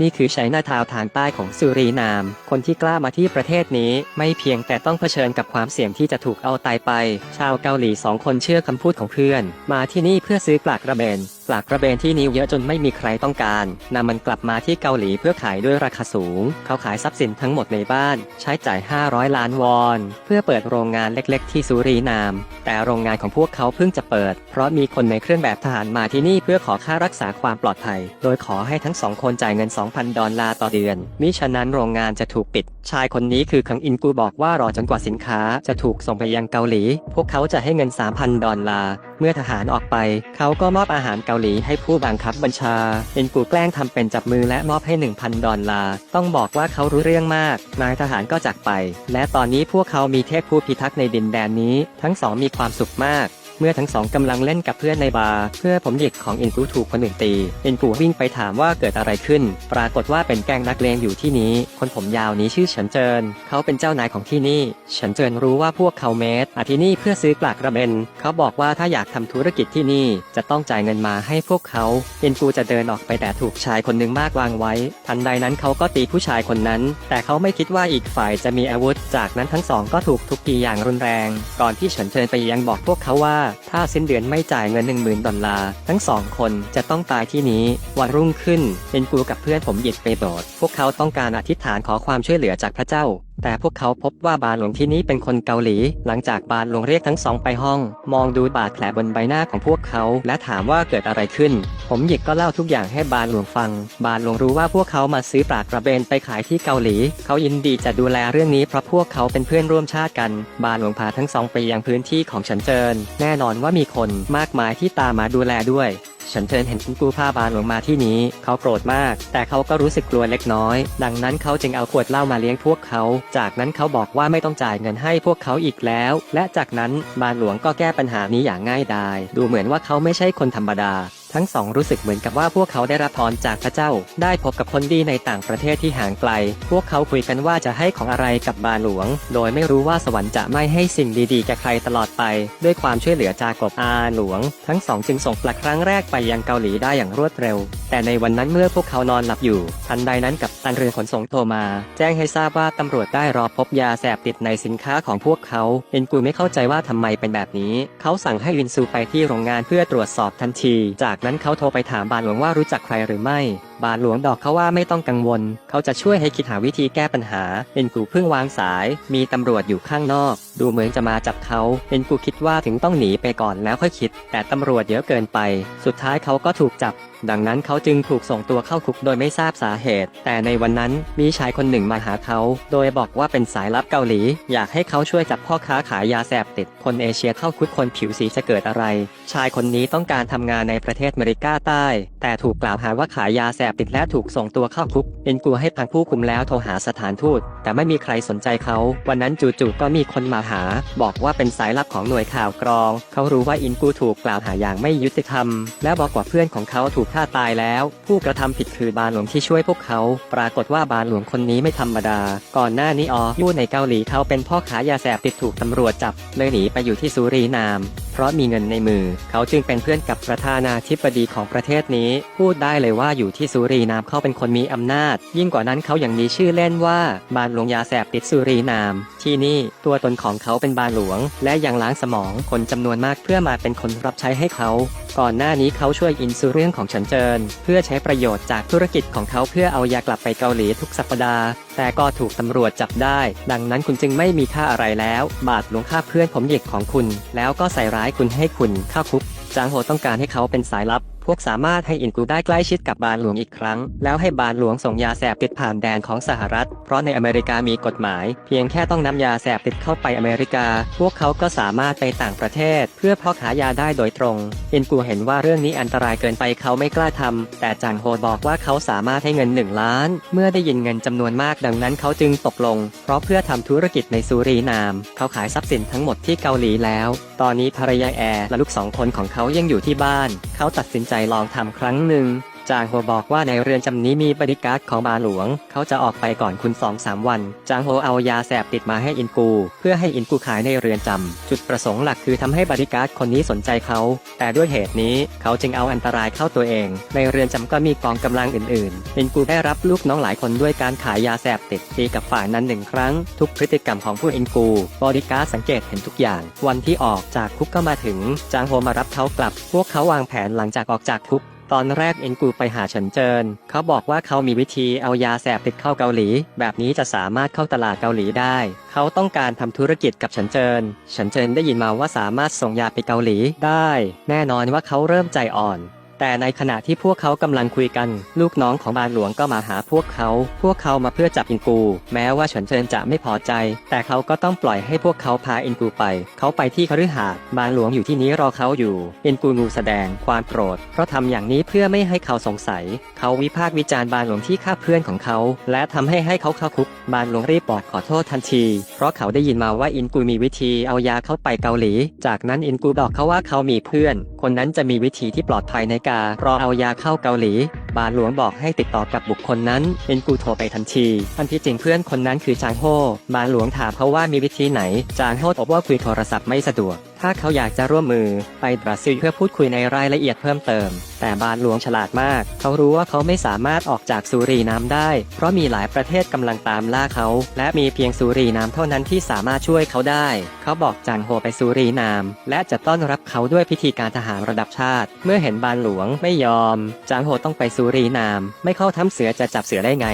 นี่คือไชน่าทาวทางใต้ของสุรีนาม คนที่กล้ามาที่ประเทศนี้ ไม่เพียงแต่ต้องเผชิญกับความเสี่ยงที่จะถูกเอาตายไป ชาวเกาหลีสองคนเชื่อคำพูดของเพื่อน มาที่นี่เพื่อซื้อปลากระเบนปลากระเบนที่นิวเยอะจนไม่มีใครต้องการนำมันกลับมาที่เกาหลีเพื่อขายด้วยราคาสูง เขาขายทรัพย์สินทั้งหมดในบ้าน ใช้จ่าย 500 ล้านวอน เพื่อเปิดโรงงานเล็กๆ ที่สุรีนาม แต่โรงงานของพวกเขาเพิ่งจะเปิด เพราะมีคนในเครื่องแบบทหารมาที่นี่เพื่อขอค่ารักษาความปลอดภัย โดยขอให้ทั้งสองคนจ่ายเงิน 2,000 ดอลลาร์ต่อเดือน มิฉะนั้นโรงงานจะถูกปิด ชายคนนี้คือคังอินกูบอกว่ารอจนกว่าสินค้าจะถูกส่งไปยังเกาหลี พวกเขาจะให้เงิน 3,000 ดอลลาร์ เมื่อทหารออกไป เขาก็มอบอาหารเกาหลีให้ผู้บังคับบัญชา เอ็นกูแกล้งทำเป็นจับมือและมอบให้ 1,000 ดอลลาร์ ต้องบอกว่าเขารู้เรื่องมาก นายทหารก็จากไป และตอนนี้พวกเขามีเทพผู้พิทักษ์ในดินแดนนี้ ทั้งสองมีความสุขมาก เมื่อทั้งสองกำลังเล่นกับเพื่อนในบาร์เพื่อผมหยิกของอินกูถูกคนอื่นตีอินกูวิ่งไปถามว่าเกิดอะไรขึ้น ปรากฏว่าเป็นแกงนักเลงอยู่ที่นี้ คนผมยาวนี้ชื่อเฉินเจิน เขาเป็นเจ้านายของที่นี่เฉินเจินรู้ว่าพวกเขาเมดอาที่นี่เพื่อซื้อปลากระเบนเขาบอกว่าถ้าอยากทำธุรกิจที่นี่จะต้องจ่ายเงินมาให้พวกเขาอินกูจะเดินออกไปแต่ถูกชายคนหนึ่งมากวางไว้ ทันใดนั้นเขาก็ตีผู้ชายคนนั้น แต่เขาไม่คิดว่าอีกฝ่ายจะมีอาวุธ จากนั้นทั้งสองก็ถูกทุบตีอย่างรุนแรง ก่อนที่เฉินเจินไปยังบอกพวกเขาว่าถ้าสิ้นเดือนไม่จ่ายเงิน 1 0,000 ดอลลาร์ ทั้งสองคนจะต้องตายที่นี้ วันรุ่งขึ้น เป็นกูกับเพื่อนผมหยิบไปโบสถ์พวกเขาต้องการอธิษฐานขอความช่วยเหลือจากพระเจ้า แต่พวกเขาพบว่าบาหลวงที่นี้เป็นคนเกาหลี หลังจากบาหลวงเรียกทั้งสองไปห้อง มองดูบาดแผลบนใบหน้าของพวกเขา และถามว่าเกิดอะไรขึ้น ผมหยิกก็เล่าทุกอย่างให้บาหลวงฟัง บาหลวงรู้ว่าพวกเขามาซื้อปลากระเบนไปขายที่เกาหลี เขายินดีจะดูแลเรื่องนี้เพราะพวกเขาเป็นเพื่อนร่วมชาติกัน บาหลวงพาทั้งสองไปยังพื้นที่ของฉันเจิน แน่นอนว่ามีคนมากมายที่ตามมาดูแลด้วยฉันเชิญเห็นคุณกูพาบานหลวงมาที่นี้ เขาโกรธมาก แต่เขาก็รู้สึกกลัวเล็กน้อย ดังนั้นเขาจึงเอาขวดเหล้ามาเลี้ยงพวกเขา จากนั้นเขาบอกว่าไม่ต้องจ่ายเงินให้พวกเขาอีกแล้ว และจากนั้นบานหลวงก็แก้ปัญหานี้อย่างง่ายดาย ดูเหมือนว่าเขาไม่ใช่คนธรรมดา ทั้งสองรู้สึกเหมือนกับว่าพวกเขาได้รับพรจากพระเจ้า ได้พบกับคนดีในต่างประเทศที่ห่างไกล พวกเขาคุยกันว่าจะให้ของอะไรกับบาหลวง โดยไม่รู้ว่าสวรรค์จะไม่ให้สิ่งดีๆแก่ใครตลอดไป ด้วยความช่วยเหลือจากกบอาหลวง ทั้งสองจึงส่งปลาครั้งแรกไปยังเกาหลีได้อย่างรวดเร็ว แต่ในวันนั้นเมื่อพวกเขานอนหลับอยู่ ทันใดนั้นกับตันเรือขนส่งโทรมา แจ้งให้ทราบว่าตำรวจได้รอพบยาเสพติดในสินค้าของพวกเขาเอ็นกูไม่เข้าใจว่าทำไมเป็นแบบนี้ เขาสั่งให้วินซูไปที่โรงงานเพื่อตรวจสอบทันทีจากนั้นเขาโทรไปถามบานหลวงว่ารู้จักใครหรือไม่ บาทหลวงดอกเขาว่าไม่ต้องกังวล เขาจะช่วยให้คิดหาวิธีแก้ปัญหา เอ็นกูเพิ่งวางสาย มีตำรวจอยู่ข้างนอก ดูเหมือนจะมาจับเขา เอ็นกูคิดว่าถึงต้องหนีไปก่อนแล้วค่อยคิด แต่ตำรวจเยอะเกินไป สุดท้ายเขาก็ถูกจับ ดังนั้นเขาจึงถูกส่งตัวเข้าคุกโดยไม่ทราบสาเหตุ แต่ในวันนั้นมีชายคนหนึ่งมาหาเขา โดยบอกว่าเป็นสายลับเกาหลี อยากให้เขาช่วยจับพ่อค้าขายยาเสพติด คนเอเชียเข้าคุกคนผิวสีจะเกิดอะไร ชายคนนี้ต้องการทำงานในประเทศอเมริกาใต้ แต่ถูกกล่าวหาว่าขายยาเสบพติดและถูกส่งตัวเข้าคุกเอ็นกูให้ทางผู้คุมแล้วโทรหาสถานทูต แต่ไม่มีใครสนใจเขา วันนั้นจู่ๆก็มีคนมาหา บอกว่าเป็นสายลับของหน่วยข่าวกรอง เขารู้ว่าอินกูถูกกล่าวหาอย่างไม่ยุติธรรม และบอกว่าเพื่อนของเขาถูกฆ่าตายแล้ว ผู้กระทำผิดคือบาลหลวงที่ช่วยพวกเขา ปรากฏว่าบาลหลวงคนนี้ไม่ธรรมดา ก่อนหน้านี้ออยู่ในเกาหลีเขาเป็นพ่อขายยาเสพติดถูกตำรวจจับเลยหนีไปอยู่ที่สุรีนามเพราะมีเงินในมือ เขาจึงเป็นเพื่อนกับประธานาธิบดีของประเทศนี้ พูดได้เลยว่าอยู่ที่สุรีนามเขาเป็นคนมีอำนาจ ยิ่งกว่านั้นเขายังมีชื่อเล่นว่าบาลหลวงยาแสบติดสุรีนาม ที่นี่ตัวตนของเขาเป็นบาลหลวง และยังล้างสมองคนจำนวนมากเพื่อมาเป็นคนรับใช้ให้เขา ก่อนหน้านี้เขาช่วยอินซูเรื่องของเฉินเจิน เพื่อใช้ประโยชน์จากธุรกิจของเขาเพื่อเอายากลับไปเกาหลีทุกสัปดาห์ แต่ก็ถูกตำรวจจับได้ ดังนั้นคุณจึงไม่มีค่าอะไรแล้ว บาทหลวงค่าเพื่อนผมหยิกของคุณ แล้วก็ใส่ร้ายายคุณให้คุณเข้าคุกจางโฮต้องการให้เขาเป็นสายลับ พวกสามารถให้อินกูได้ใกล้ชิดกับบาลหลวงอีกครั้ง แล้วให้บาลหลวงส่งยาแสบติดผ่านแดนของสหรัฐ เพราะในอเมริกามีกฎหมาย เพียงแค่ต้องนำยาแสบติดเข้าไปอเมริกา พวกเขาก็สามารถไปต่างประเทศ เพื่อเพาะขายยาได้โดยตรง อินกูเห็นว่าเรื่องนี้อันตรายเกินไปเขาไม่กล้าทำแต่จางโฮบอกว่าเขาสามารถให้เงินหนึ่งล้าน เมื่อได้ยินเงินจำนวนมากดังนั้นเขาจึงตกลง เพราะเพื่อทำธุรกิจในสุรีนาม เขาขายทรัพย์สินทั้งหมดที่เกาหลีแล้ว ตอนนี้ภรรยาแอร์และลูกสองคนของเขายังอยู่ที่บ้าน เขาตัดสินใจลองทำครั้งหนึ่ง จางโฮบอกว่าในเรือนจำนี้มีบริการของบาหลวง เขาจะออกไปก่อนคุณสองสามวัน จางโฮเอายาแสบติดมาให้อินกู เพื่อให้อินกูขายในเรือนจำ จุดประสงค์หลักคือทำให้บริการคนนี้สนใจเขา แต่ด้วยเหตุนี้เขาจึงเอาอันตรายเข้าตัวเอง ในเรือนจำก็มีกองกำลังอื่นๆ อินกูได้รับลูกน้องหลายคนด้วยการขายยาแสบติดตีกับฝ่ายนั้นหนึ่งครั้ง ทุกพฤติกรรมของผู้อินกู บริการสังเกตเห็นทุกอย่าง วันที่ออกจากคุกก็มาถึง จางโฮมารับเขากลับ พวกเขาวางแผนหลังจากออกจากคุก ตอนแรกเอ็นกูไปหาเฉินเจิน เขาบอกว่าเขามีวิธีเอายาแสบติดเข้าเกาหลี แบบนี้จะสามารถเข้าตลาดเกาหลีได้ เขาต้องการทำธุรกิจกับเฉินเจิน เฉินเจินได้ยินมาว่าสามารถส่งยาไปเกาหลีได้ แน่นอนว่าเขาเริ่มใจอ่อน แต่ในขณะที่พวกเขากำลังคุยกัน ลูกน้องของบานหลวงก็มาหาพวกเขา พวกเขามาเพื่อจับอินกู แม้ว่าเฉินเจินจะไม่พอใจ แต่เขาก็ต้องปล่อยให้พวกเขาพาอินกูไป เขาไปที่คฤหาสน์บานหลวงอยู่ที่นี้รอเขาอยู่ อินกูงูแสดงความโกรธ เพราะทำอย่างนี้เพื่อไม่ให้เขาสงสัย เขาวิพากษ์วิจารณ์บานหลวงที่ฆ่าเพื่อนของเขา และทำให้ให้เขาเข้าคุก บานหลวงรีบบอกขอโทษทันที เพราะเขาได้ยินมาว่าอินกูมีวิธีเอายาเข้าไปเกาหลี จากนั้นอินกูบอกเขาว่าเขามีเพื่อน คนนั้นจะมีวิธีที่ปลอดภัยในการรอเอายาเข้าเกาหลี บานหลวงบอกให้ติดต่อกับบุคคลนั้นเอ็นกูโทรไปทันทีทันที่จริงเพื่อนคนนั้นคือจางโฮบานหลวงถามเขาว่ามีวิธีไหน จางโฮตอบว่าคุยโทรศัพท์ไม่สะดวก ถ้าเขาอยากจะร่วมมือไปบราซิลเพื่อพูดคุยในรายละเอียดเพิ่มเติม แต่บานหลวงฉลาดมาก เขารู้ว่าเขาไม่สามารถออกจากสุรีน้ำได้ เพราะมีหลายประเทศกำลังตามล่าเขา และมีเพียงสุรีน้ำเท่านั้นที่สามารถช่วยเขาได้ เขาบอกจางโฮไปสุรีน้ำและจะต้อนรับเขาด้วยพิธีการทหารระดับชาติ เมื่อเห็นบานหลวงไม่ยอม จางโฮต้องไปสุรีน้ำไม่เข้าถ้ำเสือจะจับเสือได้ไง